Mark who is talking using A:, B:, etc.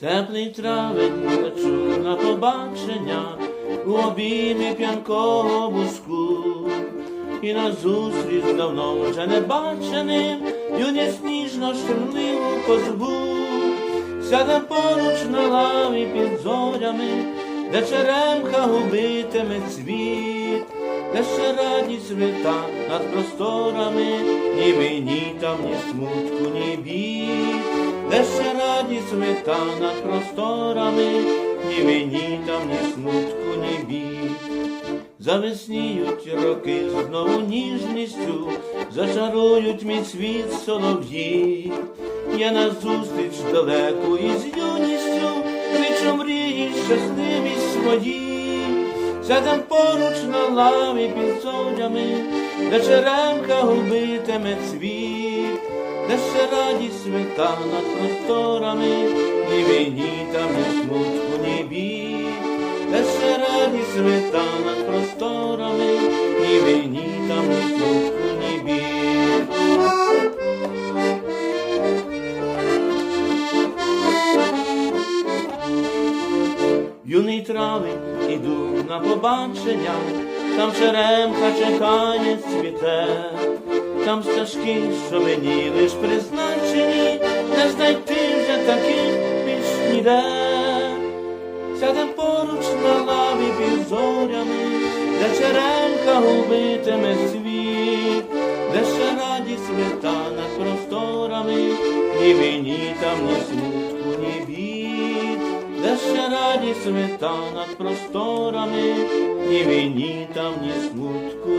A: Теплий травень лечу на побачення у обіймі п'янкого буску. І назустріч давно вже не баченим, юність ніжно щемливу козбу. Сяде поруч на лаві під зорями, де черемха губитиме цвіт, де ще радість вита над просторами, ні вині там, ні смутку, ні бід, де ще радість вита над просторами, ні вині там, ні смутку, ні бід. Завесніють роки знову ніжністю, зачарують мій світ солов'ї. Я назустріч далеку із юністю, кличу мрії щасливі свої. Сядем поруч на лаві під зорями, де черемка губитиме цвіт, де ще радість свята над просторами, ні війні там, ні смутку, ні бід. Де ще радість свята над просторами, ні війні там, ні смутку, ні бід. Юний травень іду на побачення, там черемка чекає цвіте, там стежки, що мені лиш призначені, не знайти вже таких більш ніде. Сядем поруч на лаві під зорями, де черемка губитиме світ, де ще радість свята над просторами, ні війні там, ні смутку, ще радість над просторами, ні війні там, ні смутку.